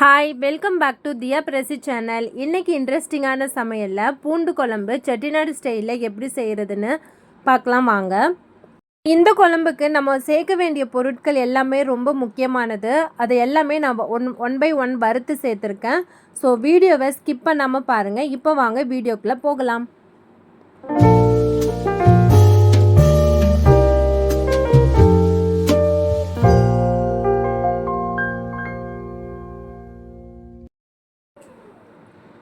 Hi welcome back to Diya Prasi channel இன்றைக்கி இன்ட்ரெஸ்டிங்கான சமையலில் பூண்டு குழம்பு செட்டிநாடு ஸ்டைலில் எப்படி செய்கிறதுன்னு பார்க்கலாம் வாங்க. இந்த குழம்புக்கு நம்ம சேர்க்க வேண்டிய பொருட்கள் எல்லாமே ரொம்ப முக்கியமானது. அது எல்லாமே நான் ஒன் ஒன் பை ஒன் வறுத்து சேர்த்துருக்கேன். ஸோ வீடியோவை ஸ்கிப் பண்ணாமல் பாருங்கள் இப்போ வாங்க வீடியோக்குள்ளே போகலாம்.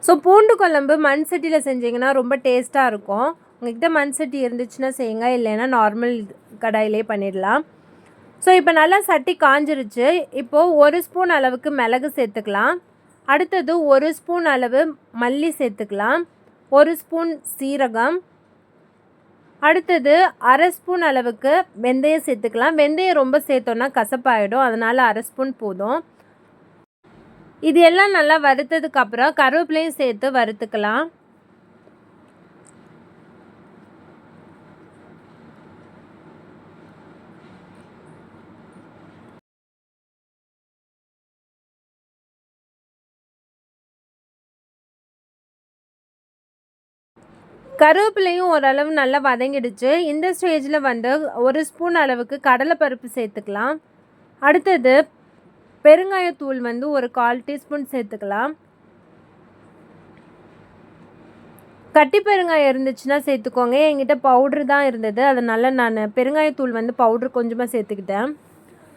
ஸோ பூண்டு குழம்பு மண் சட்டியில் செஞ்சீங்கன்னா ரொம்ப டேஸ்ட்டாக இருக்கும். உங்கள்கிட்ட மண் சட்டி இருந்துச்சுன்னா செய்யுங்க. இல்லைன்னா நார்மல் கடாயிலே பண்ணிடலாம். ஸோ இப்போ நல்லா சட்டி காஞ்சிருச்சு. இப்போது ஒரு ஸ்பூன் அளவுக்கு மிளகு சேர்த்துக்கலாம். அடுத்தது ஒரு ஸ்பூன் அளவு மல்லி சேர்த்துக்கலாம். ஒரு ஸ்பூன் சீரகம். அடுத்தது அரை ஸ்பூன் அளவுக்கு வெந்தயம் சேர்த்துக்கலாம். வெந்தயம் ரொம்ப சேர்த்தோன்னா கசப்பாயிடும். அதனால் அரை ஸ்பூன் போதும். இது எல்லாம் நல்லா வறுத்ததுக்கு அப்புறம் கருவேப்பிலையும் சேர்த்து வறுத்துக்கலாம். கருவேப்பிலையும் ஓரளவு நல்லா வதங்கிடுச்சு. இந்த ஸ்டேஜில் வந்து ஒரு ஸ்பூன் அளவுக்கு கடலைப்பருப்பு சேர்த்துக்கலாம். அடுத்தது பெருங்காயத்தூள் வந்து ஒரு கால் டீஸ்பூன் சேர்த்துக்கலாம். கட்டி பெருங்காயம் இருந்துச்சுன்னா சேர்த்துக்கோங்க. என்கிட்ட பவுட்ரு தான் இருந்தது. அதனால் நான் பெருங்காயத்தூள் வந்து பவுட்ரு கொஞ்சமாக சேர்த்துக்கிட்டேன்.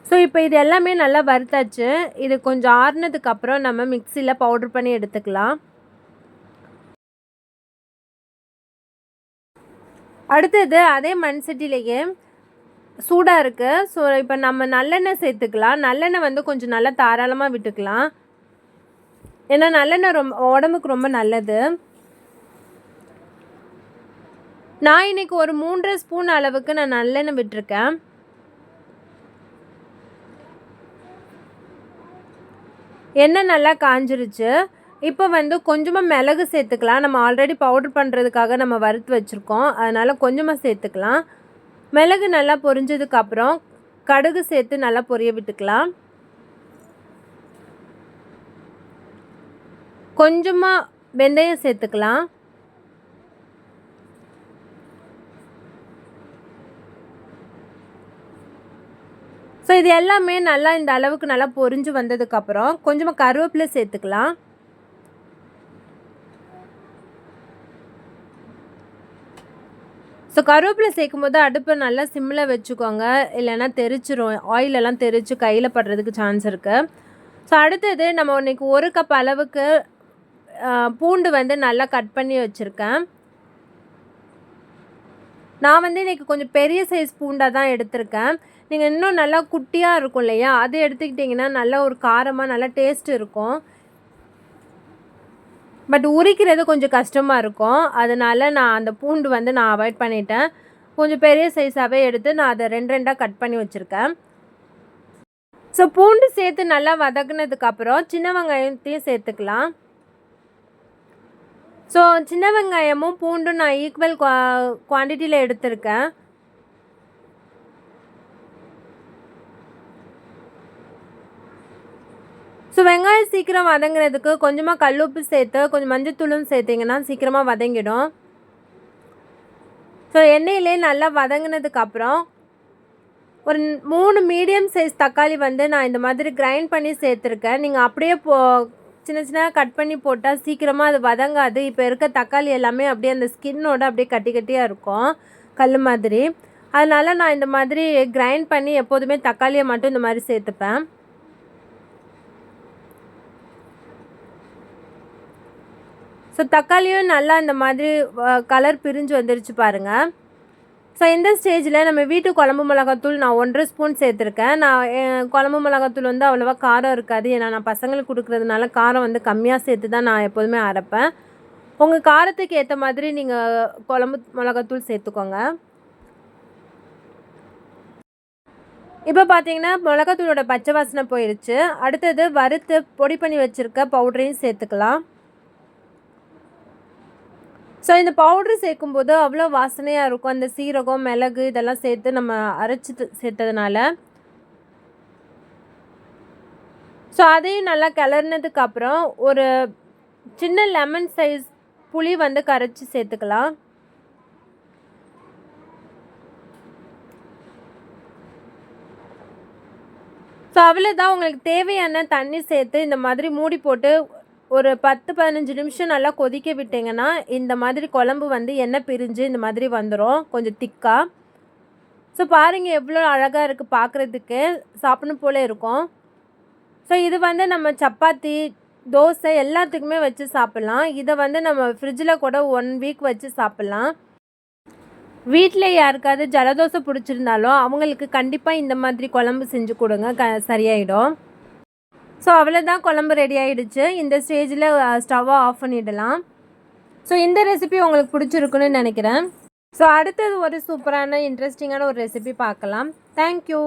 ஸோ இப்போ இது எல்லாமே நல்லா வறுத்தாச்சு. இது கொஞ்சம் ஆறுனதுக்கப்புறம் நம்ம மிக்சியில் பவுட்ரு பண்ணி எடுத்துக்கலாம். அடுத்தது அதே மண் சட்டிலேயே சூடாக இருக்குது ஸோ இப்போ நம்ம நல்லெண்ணெய் சேர்த்துக்கலாம். நல்லெண்ணெய் வந்து கொஞ்சம் நல்லா தாராளமாக விட்டுக்கலாம். ஏன்னா நல்லெண்ணெய் ரொம்ப உடம்புக்கு ரொம்ப நல்லது. நான் இன்னைக்கு ஒரு மூன்றரை ஸ்பூன் அளவுக்கு நான் நல்லெண்ணெய் விட்டுருக்கேன். எண்ணெய் நல்லா காஞ்சிருச்சு. இப்போ வந்து கொஞ்சமாக மிளகு சேர்த்துக்கலாம். நம்ம ஆல்ரெடி பவுட்ரு பண்ணுறதுக்காக நம்ம வறுத்து வச்சுருக்கோம். அதனால் கொஞ்சமாக சேர்த்துக்கலாம். மிளகு நல்லா பொரிஞ்சதுக்கப்புறம் கடுகு சேர்த்து நல்லா பொரிய விட்டுக்கலாம். கொஞ்சமாக வெந்தயம் சேர்த்துக்கலாம். ஸோ இது எல்லாமே நல்லா இந்த அளவுக்கு நல்லா பொரிஞ்சு வந்ததுக்கப்புறம் கொஞ்சமாக கருவேப்பிலை சேர்த்துக்கலாம். ஸோ கருவேப்பிலை சேர்க்கும் போது அடுப்பை நல்லா சிம்மில் வச்சுக்கோங்க. இல்லைன்னா தெரிச்சிரும். ஆயிலெல்லாம் தெரித்து கையில் படுறதுக்கு சான்ஸ் இருக்குது ஸோ அடுத்தது நம்ம இன்றைக்கி ஒரு கப் அளவுக்கு பூண்டு வந்து நல்லா கட் பண்ணி வச்சுருக்கேன். நான் வந்து இன்றைக்கி கொஞ்சம் பெரிய சைஸ் பூண்டாக தான் எடுத்திருக்கேன். நீங்கள் இன்னும் நல்லா குட்டியாக இருக்கும் இல்லையா? அது எடுத்துக்கிட்டிங்கன்னா நல்லா ஒரு காரமாக நல்லா டேஸ்ட் இருக்கும். பட் உரிக்கிறது கொஞ்சம் கஷ்டமாக இருக்கும். அதனால் நான் அந்த பூண்டு வந்து நான் அவாய்ட் பண்ணிட்டேன். கொஞ்சம் பெரிய சைஸாகவே எடுத்து நான் அதை ரெண்டு ரெண்டாக கட் பண்ணி வச்சுருக்கேன். ஸோ பூண்டு சேர்த்து நல்லா வதக்குனதுக்கப்புறம் சின்ன வெங்காயத்தையும் சேர்த்துக்கலாம். ஸோ சின்ன வெங்காயமும் பூண்டும் நான் ஈக்குவல் குவா குவான்டிட்டியில் எடுத்திருக்கேன். ஸோ வெங்காயம் சீக்கிரம் வதங்குறதுக்கு கொஞ்சமாக கல்லுப்பு சேர்த்து கொஞ்சம் மஞ்சத்தூளும் சேர்த்திங்கன்னா சீக்கிரமாக வதங்கிடும். ஸோ எண்ணெயிலே நல்லா வதங்கினதுக்கப்புறம் ஒரு மூணு மீடியம் சைஸ் தக்காளி வந்து நான் இந்த மாதிரி கிரைண்ட் பண்ணி சேர்த்துருக்கேன். நீங்கள் அப்படியே போ சின்ன சின்ன கட் பண்ணி போட்டால் சீக்கிரமாக அது வதங்காது. இப்போ இருக்க தக்காளி எல்லாமே அப்படியே அந்த ஸ்கின்னோட அப்படியே கட்டி கட்டியாக இருக்கும் கல் மாதிரி. அதனால் நான் இந்த மாதிரி கிரைண்ட் பண்ணி எப்போதுமே தக்காளியை மட்டும் இந்த மாதிரி சேர்த்துப்பேன். ஸோ தக்காளியும் நல்லா இந்த மாதிரி கலர் பிரிஞ்சு வந்துருச்சு பாருங்கள் ஸோ இந்த ஸ்டேஜில் நம்ம வீட்டு குழம்பு மிளகாத்தூள் நான் ஒன்றரை ஸ்பூன் சேர்த்துருக்கேன். நான் குழம்பு மிளகாத்தூள் வந்து அவ்வளோவா காரம் இருக்காது. ஏன்னா நான் பசங்களுக்கு கொடுக்குறதுனால காரம் வந்து கம்மியாக சேர்த்து தான் நான் எப்போதுமே அரைப்பேன். உங்கள் காரத்துக்கு ஏற்ற மாதிரி நீங்கள் குழம்பு மிளகாத்தூள் சேர்த்துக்கோங்க. இப்போ பார்த்தீங்கன்னா மிளகாத்தூளோட பச்சை வாசனை போயிடுச்சு அடுத்தது வறுத்து பொடி பண்ணி வச்சுருக்க பவுடரையும் சேர்த்துக்கலாம். ஸோ இந்த பவுட்ரு சேர்க்கும்போது அவ்வளோ வாசனையாக இருக்கும். அந்த சீரகம் மிளகு இதெல்லாம் சேர்த்து நம்ம அரைச்சி சேர்த்ததுனால. ஸோ அதையும் நல்லா கிளறினதுக்கு அப்புறம் ஒரு சின்ன லெமன் சைஸ் புளி வந்து கரைச்சி சேர்த்துக்கலாம். ஸோ அவ்வளோதான் உங்களுக்கு தேவையான தண்ணி சேர்த்து இந்த மாதிரி மூடி போட்டு ஒரு பத்து பதினஞ்சு நிமிஷம் நல்லா கொதிக்க விட்டிங்கன்னா இந்த மாதிரி குழம்பு வந்து எண்ணெய் பிரிஞ்சு இந்த மாதிரி வந்துடும் கொஞ்சம் திக்காக ஸோ பாருங்கள் எவ்வளோ அழகாக இருக்குது பார்க்குறதுக்கு சாப்பிடணும் போல இருக்கும். ஸோ இது வந்து நம்ம சப்பாத்தி தோசை எல்லாத்துக்குமே வச்சு சாப்பிட்லாம். இதை வந்து நம்ம ஃப்ரிட்ஜில் கூட ஒன் வீக் வச்சு சாப்பிட்லாம். வீட்டில் யாருக்காவது ஜலதோசை பிடிச்சிருந்தாலும் அவங்களுக்கு கண்டிப்பாக இந்த மாதிரி குழம்பு செஞ்சு கொடுங்க. க சரியாயிடும். ஸோ அவ்வளோதான் குழம்பு ரெடி ஆகிடுச்சு இந்த ஸ்டேஜில் ஸ்டவ்வை ஆஃப் பண்ணிடலாம். ஸோ இந்த ரெசிபி உங்களுக்கு பிடிச்சிருக்குன்னு நினைக்கிறேன். ஸோ அடுத்தது ஒரு சூப்பரான இன்ட்ரெஸ்டிங்கான ஒரு ரெசிபி பார்க்கலாம். தேங்க்யூ